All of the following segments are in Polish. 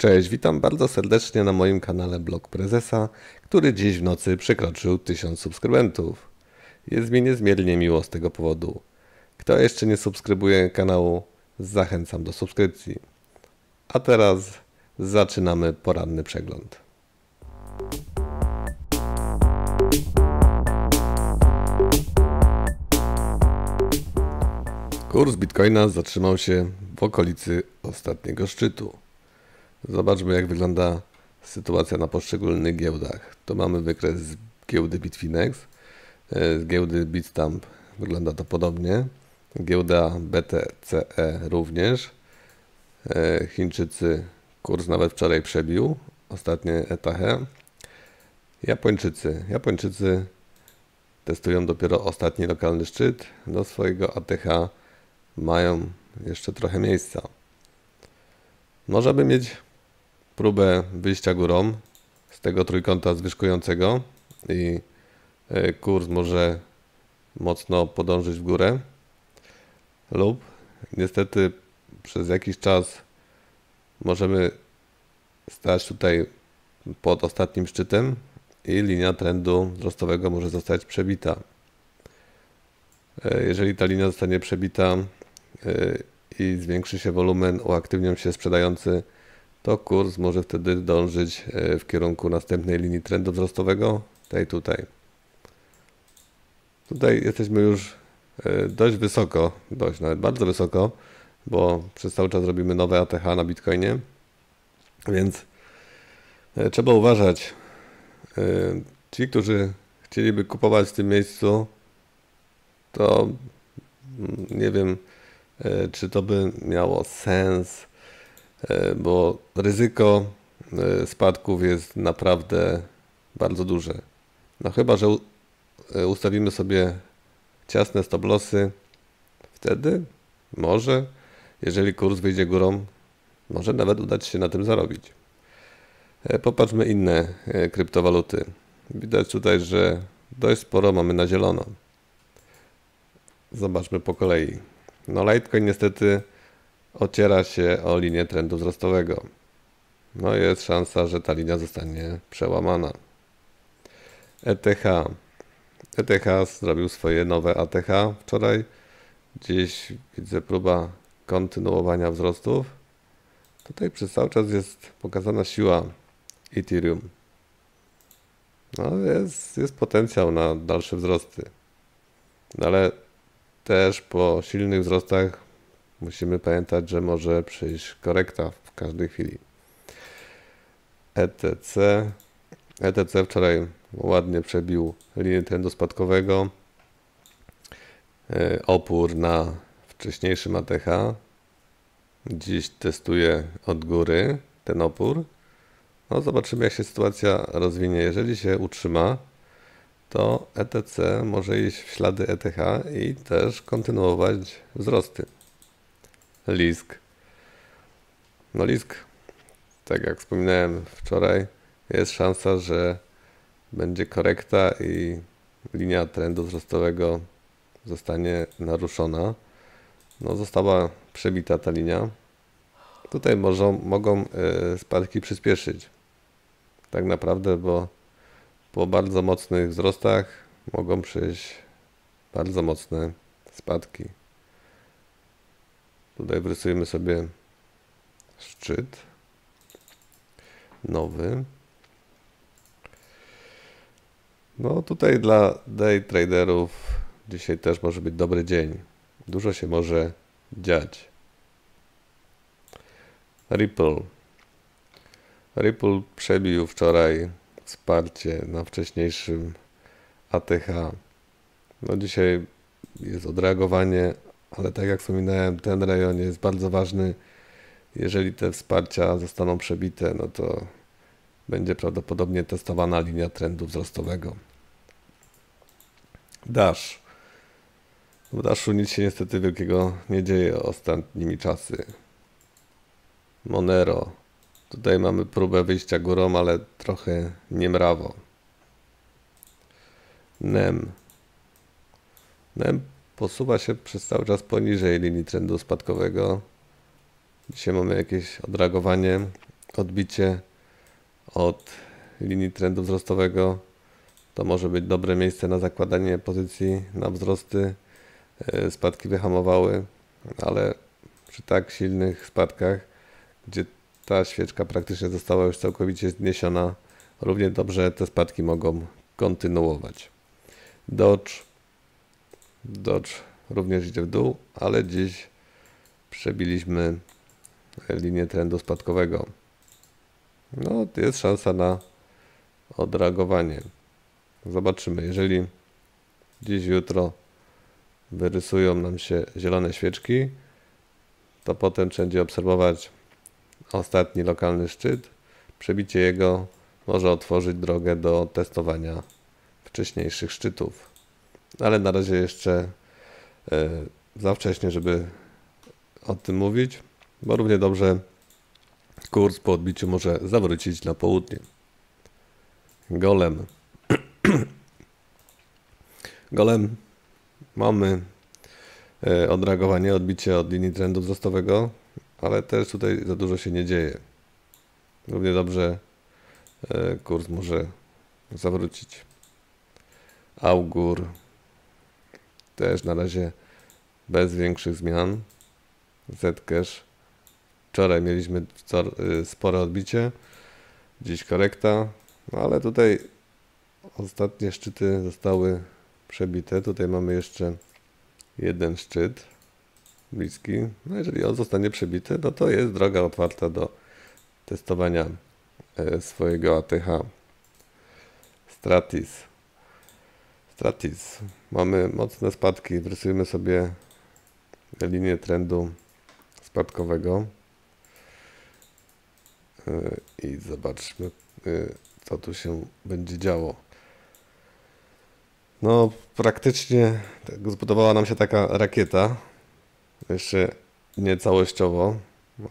Cześć, witam bardzo serdecznie na moim kanale Blog Prezesa, który dziś w nocy przekroczył 1000 subskrybentów. Jest mi niezmiernie miło z tego powodu. Kto jeszcze nie subskrybuje kanału, zachęcam do subskrypcji. A teraz zaczynamy poranny przegląd. Kurs Bitcoina zatrzymał się w okolicy ostatniego szczytu. Zobaczmy, jak wygląda sytuacja na poszczególnych giełdach. To mamy wykres z giełdy Bitfinex, e, z giełdy Bitstamp wygląda to podobnie. Giełda BTCE również. E, Chińczycy kurs nawet wczoraj przebił, ostatnie ETH. Japończycy. Japończycy testują dopiero ostatni lokalny szczyt. Do swojego ATH mają jeszcze trochę miejsca. Możemy mieć próbę wyjścia górą z tego trójkąta zwyżkującego i e, kurs może mocno podążyć w górę lub niestety przez jakiś czas możemy stać tutaj pod ostatnim szczytem i linia trendu wzrostowego może zostać przebita. E, jeżeli ta linia zostanie przebita e, i zwiększy się wolumen, uaktywnią się sprzedający to kurs może wtedy dążyć e, w kierunku następnej linii trendu wzrostowego, tej tutaj. Tutaj jesteśmy już e, dość wysoko, dość nawet bardzo wysoko, bo przez cały czas robimy nowe ATH na Bitcoinie, więc e, trzeba uważać. Ci, którzy chcieliby kupować w tym miejscu, to mm, nie wiem, czy to by miało sens bo ryzyko e, spadków jest naprawdę bardzo duże. No chyba, że e, ustawimy sobie ciasne stoplosy, wtedy może, jeżeli kurs wyjdzie górą, może nawet udać się na tym zarobić. Popatrzmy inne kryptowaluty. Widać tutaj, że dość sporo mamy na zielono. Zobaczmy po kolei. No Litecoin niestety ociera się o linię trendu wzrostowego. No jest szansa, że ta linia zostanie przełamana. ETH. ETH zrobił swoje nowe ATH wczoraj. Dziś widzę próba kontynuowania wzrostów. Tutaj przez cały czas jest pokazana siła Ethereum. No jest, jest potencjał na dalsze wzrosty. No ale też po silnych wzrostach musimy pamiętać, że może przyjść korekta w każdej chwili. ETC. ETC wczoraj ładnie przebił linię trendu spadkowego. E, opór na wcześniejszym ATH. Dziś testuję od góry ten opór. No zobaczymy jak się sytuacja rozwinie. Jeżeli się utrzyma, to ETC może iść w ślady ETH i też kontynuować wzrosty. Lisk. No Lisk, tak jak wspominałem wczoraj, jest szansa, że będzie korekta i linia trendu wzrostowego zostanie naruszona. No, została przebita ta linia. Tutaj może, mogą y, spadki przyspieszyć. Tak naprawdę, bo po bardzo mocnych wzrostach mogą przyjść bardzo mocne spadki. Tutaj wrysujemy sobie szczyt nowy. No tutaj dla day traderów dzisiaj też może być dobry dzień. Dużo się może dziać. Ripple. Ripple przebił wczoraj wsparcie na wcześniejszym ATH. No dzisiaj jest odreagowanie ale tak jak wspominałem, ten rejon jest bardzo ważny. Jeżeli te wsparcia zostaną przebite, no to będzie prawdopodobnie testowana linia trendu wzrostowego. Dash. W Dashu nic się niestety wielkiego nie dzieje ostatnimi czasy. Monero. Tutaj mamy próbę wyjścia górą, ale trochę niemrawo. NEM. NEM posuwa się przez cały czas poniżej linii trendu spadkowego. Dzisiaj mamy jakieś odreagowanie, odbicie od linii trendu wzrostowego to może być dobre miejsce na zakładanie pozycji na wzrosty. E, spadki wyhamowały, ale przy tak silnych spadkach, gdzie ta świeczka praktycznie została już całkowicie zniesiona, równie dobrze te spadki mogą kontynuować. Dodge, Dodge również idzie w dół, ale dziś przebiliśmy linię trendu spadkowego. No, jest szansa na odreagowanie. Zobaczymy, jeżeli dziś, jutro wyrysują nam się zielone świeczki, to potem trzeba obserwować ostatni lokalny szczyt. Przebicie jego może otworzyć drogę do testowania wcześniejszych szczytów. Ale na razie jeszcze e, za wcześnie, żeby o tym mówić, bo równie dobrze kurs po odbiciu może zawrócić na południe. Golem. Golem mamy e, odreagowanie, odbicie od linii trendu wzrostowego, ale też tutaj za dużo się nie dzieje. Równie dobrze e, kurs może zawrócić. Augur też na razie bez większych zmian. Zcash wczoraj mieliśmy e, spore odbicie, dziś korekta, no ale tutaj ostatnie szczyty zostały przebite. Tutaj mamy jeszcze jeden szczyt bliski. No jeżeli on zostanie przebity, no to jest droga otwarta do testowania e, swojego ATH. Stratis. Stratis. Mamy mocne spadki. Wrysujemy sobie linię trendu spadkowego. E, I zobaczmy, e, co tu się będzie działo. No, praktycznie tak zbudowała nam się taka rakieta. Jeszcze nie całościowo,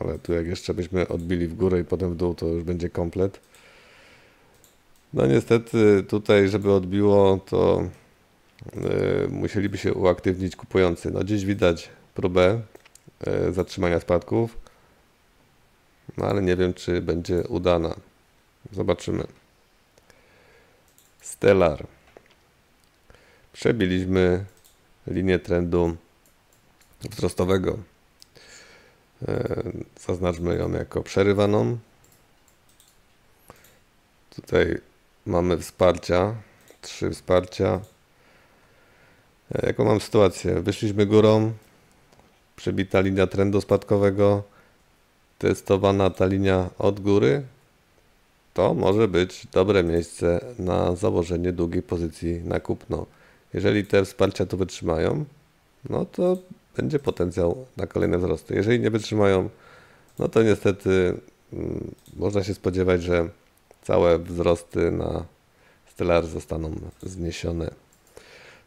ale tu jak jeszcze byśmy odbili w górę i potem w dół, to już będzie komplet. No niestety tutaj, żeby odbiło, to yy, musieliby się uaktywnić kupujący. No dziś widać próbę yy, zatrzymania spadków, no ale nie wiem, czy będzie udana. Zobaczymy. Stellar. Przebiliśmy linię trendu wzrostowego. E, zaznaczmy ją jako przerywaną. Tutaj mamy wsparcia, trzy wsparcia. E, jaką mam sytuację? Wyszliśmy górą, przebita linia trendu spadkowego, testowana ta linia od góry. To może być dobre miejsce na założenie długiej pozycji na kupno. Jeżeli te wsparcia to wytrzymają, no to będzie potencjał na kolejne wzrosty. Jeżeli nie wytrzymają, no to niestety mm, można się spodziewać, że całe wzrosty na Stellar zostaną zniesione.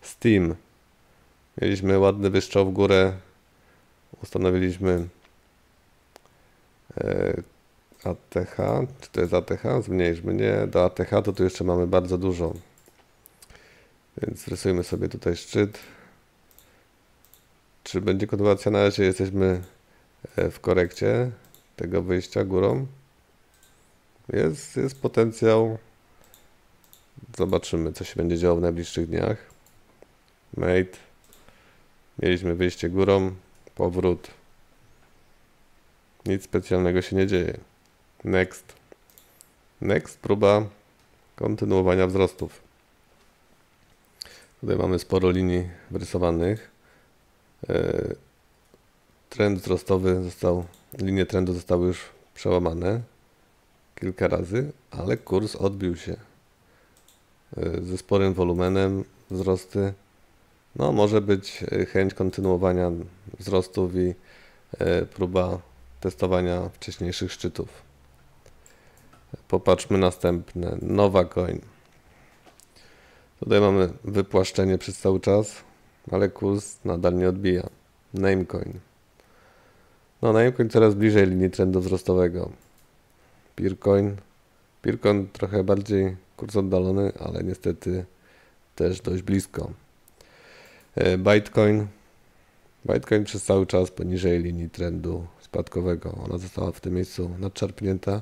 Steam. Mieliśmy ładny wyszczał w górę. Ustanowiliśmy e, ATH. Czy to jest ATH? Zmniejszmy. Nie, do ATH to tu jeszcze mamy bardzo dużo. Więc rysujmy sobie tutaj szczyt. Czy będzie kontynuacja? Na razie jesteśmy e, w korekcie tego wyjścia górą. Jest, jest potencjał. Zobaczymy, co się będzie działo w najbliższych dniach. Mate. Mieliśmy wyjście górą, powrót. Nic specjalnego się nie dzieje. Next. Next próba kontynuowania wzrostów. Tutaj mamy sporo linii wyrysowanych. E, trend wzrostowy został, linie trendu zostały już przełamane kilka razy, ale kurs odbił się e, ze sporym wolumenem wzrosty. No, może być chęć kontynuowania wzrostów i e, próba testowania wcześniejszych szczytów. Popatrzmy następne. Nowa coin. Tutaj mamy wypłaszczenie przez cały czas, ale kurs nadal nie odbija. Namecoin. No, Namecoin coraz bliżej linii trendu wzrostowego. Peercoin. Peercoin trochę bardziej kurs oddalony, ale niestety też dość blisko. E, Bitcoin. Bitcoin przez cały czas poniżej linii trendu spadkowego. Ona została w tym miejscu nadczerpnięta.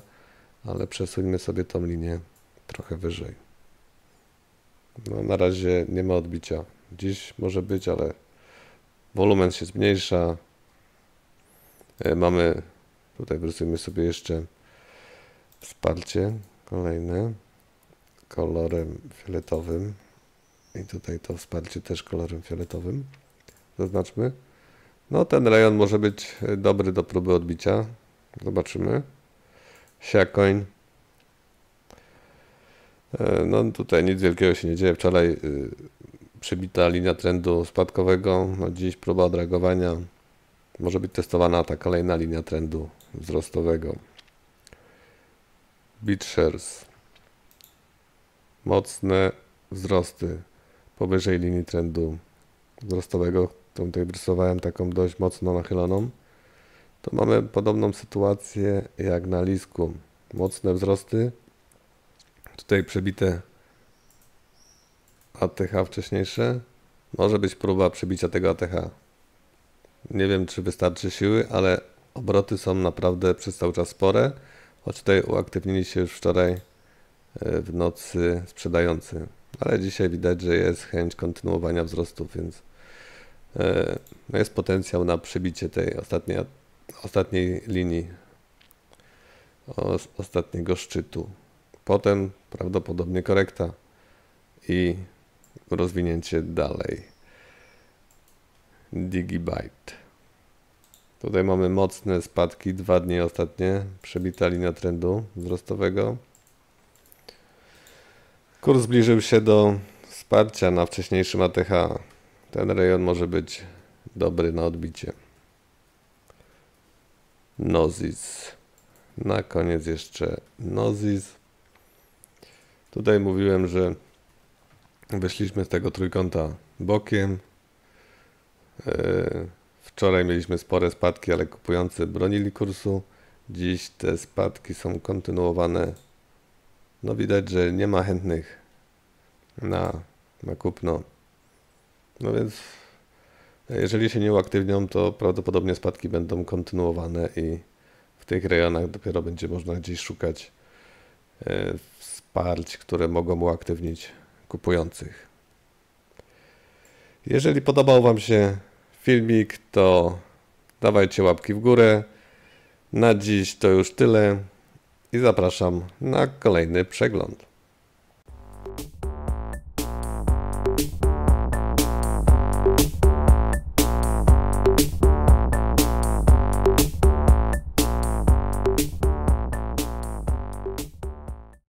ale przesuńmy sobie tą linię trochę wyżej. No, na razie nie ma odbicia. Dziś może być, ale wolumen się zmniejsza. E, mamy, tutaj wrysujmy sobie jeszcze wsparcie kolejne kolorem fioletowym i tutaj to wsparcie też kolorem fioletowym zaznaczmy. No ten rejon może być dobry do próby odbicia. Zobaczymy. Siakoń. E, no tutaj nic wielkiego się nie dzieje. Wczoraj y, przebita linia trendu spadkowego. No dziś próba odreagowania. Może być testowana ta kolejna linia trendu wzrostowego. BitShares. Mocne wzrosty powyżej linii trendu wzrostowego, którą tutaj rysowałem taką dość mocno nachyloną. To mamy podobną sytuację jak na lisku. Mocne wzrosty. Tutaj przebite ATH wcześniejsze. Może być próba przebicia tego ATH. Nie wiem, czy wystarczy siły, ale obroty są naprawdę przez cały czas spore. Choć tutaj uaktywnili się już wczoraj e, w nocy sprzedający. Ale dzisiaj widać, że jest chęć kontynuowania wzrostu, więc e, no jest potencjał na przebicie tej ostatniej, ostatniej linii, ostatniego szczytu. Potem prawdopodobnie korekta i rozwinięcie dalej. Digibyte. Tutaj mamy mocne spadki, dwa dni ostatnie, przebita linia trendu wzrostowego. Kurs zbliżył się do wsparcia na wcześniejszym ATH. Ten rejon może być dobry na odbicie. Nozis. Na koniec jeszcze Nozis. Tutaj mówiłem, że wyszliśmy z tego trójkąta bokiem. E, wczoraj mieliśmy spore spadki, ale kupujący bronili kursu. Dziś te spadki są kontynuowane. No widać, że nie ma chętnych na, na kupno. No więc jeżeli się nie uaktywnią, to prawdopodobnie spadki będą kontynuowane i w tych rejonach dopiero będzie można gdzieś szukać e, wsparć, które mogą uaktywnić kupujących. Jeżeli podobał Wam się filmik, to dawajcie łapki w górę. Na dziś to już tyle i zapraszam na kolejny przegląd.